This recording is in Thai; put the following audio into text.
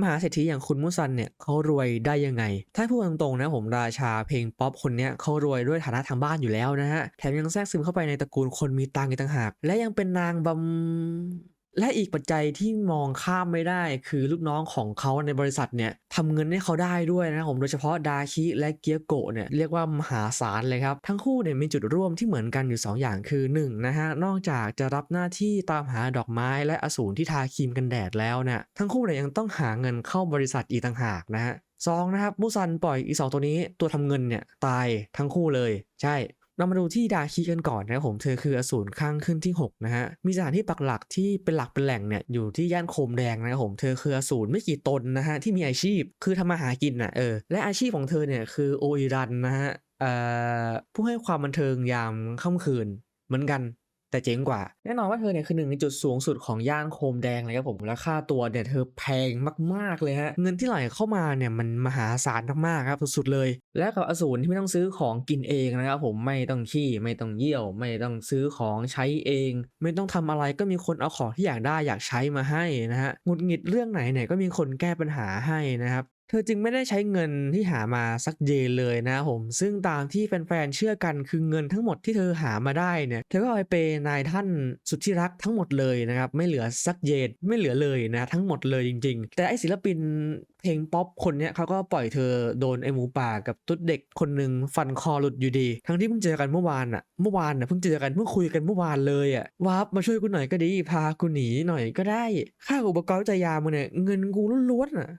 มหาเศรษฐีอย่างคุณมุสันเนี่ยเขารวยได้ยังไง ถ้าพูดตรงๆนะผมราชาเพลงป๊อปคนเนี้ยเขารวยด้วยฐานะทางบ้านอยู่แล้วนะฮะ แถมยังแทรกซึมเข้าไปในตระกูลคนมีตังค์อีกต่างหาก และยังเป็นนางบำ และอีกปัจจัยที่มองข้ามไม่ได้ คือลูกน้องของเขาในบริษัทเนี่ยทำเงินให้เขาได้ด้วยนะครับผมโดยเฉพาะดาคิและเกียโกะเนี่ยเรียกว่ามหาศาลเลยครับทั้งคู่เนี่ยมีจุดร่วมที่เหมือนกันอยู่ 2 อย่างคือ1นะฮะนอกจากจะรับหน้าที่ตามหาดอกไม้และอสูรที่ทาครีมกันแดดแล้วเนี่ยทั้งคู่เนี่ยยังต้องหาเงินเข้าบริษัทอีกต่างหากนะฮะสองนะครับมูซันปล่อยอีสองตัวนี้ตัวทำเงินเนี่ยตายทั้งคู่เลย ใช่ เรามาดูที่ดาคิกันก่อนนะครับผมเธอคืออสูรข้างขึ้นที่ 6 นะฮะ มีสถานที่ปักหลักที่เป็นหลักเป็นแหล่งเนี่ยอยู่ที่ย่านโคมแดงนะครับผมเธอคืออสูรไม่กี่ตนนะฮะที่มีอาชีพคือทำมาหากินน่ะเออและอาชีพของเธอเนี่ยคือโออิรันนะฮะเอ่อผู้ให้ความบันเทิงยามค่ำคืนเหมือนกัน แต่เจ๋งกว่า แน่นอนว่าเธอเนี่ยคือหนึ่งในจุดสูงสุดของย่านโคมแดงเลยครับผมและค่าตัวเนี่ยเธอแพงมากๆเลยฮะเงินที่ไหลเข้ามาเนี่ยมันมหาศาลมากๆครับสุดๆเลย และกับอสูรที่ไม่ต้องซื้อของกินเองนะครับผมไม่ต้องขี้ไม่ต้องเยี่ยว ไม่ต้องซื้อของใช้เอง ไม่ต้องทำอะไรก็มีคนเอาของที่อยากได้อยากใช้มาให้นะฮะหงุดหงิดเรื่องไหนเนี่ยก็มีคนแก้ปัญหาให้นะครับ เธอจึงไม่ได้ใช้เงินที่หามาสักเยเลยนะผม ซึ่งตามที่แฟนๆเชื่อกันคือเงินทั้งหมดที่เธอหามาได้เนี่ย เธอก็เอาไปเปย์นายท่านสุดที่รักทั้งหมดเลยนะครับ ไม่เหลือสักเยนไม่เหลือเลยนะ ทั้งหมดเลยจริง ๆ แต่ไอศิลปินเพลงป๊อปคนเนี้ยเขาก็ปล่อยเธอโดนไอหมูป่ากับตุ๊ดเด็กคนหนึ่งฟันคอหลุดอยู่ดี ทั้งที่เพิ่งเจอกันเมื่อวานอะเมื่อวานอะเพิ่งเจอกันเพิ่งคุยกันเมื่อวานเลยอะวาร์ปมาช่วยกูหน่อยก็ดี พากูหนีหน่อยก็ได้ ค่าอุปกรณ์จัยยามึงเนี่ยเงินกูล้วนๆอะ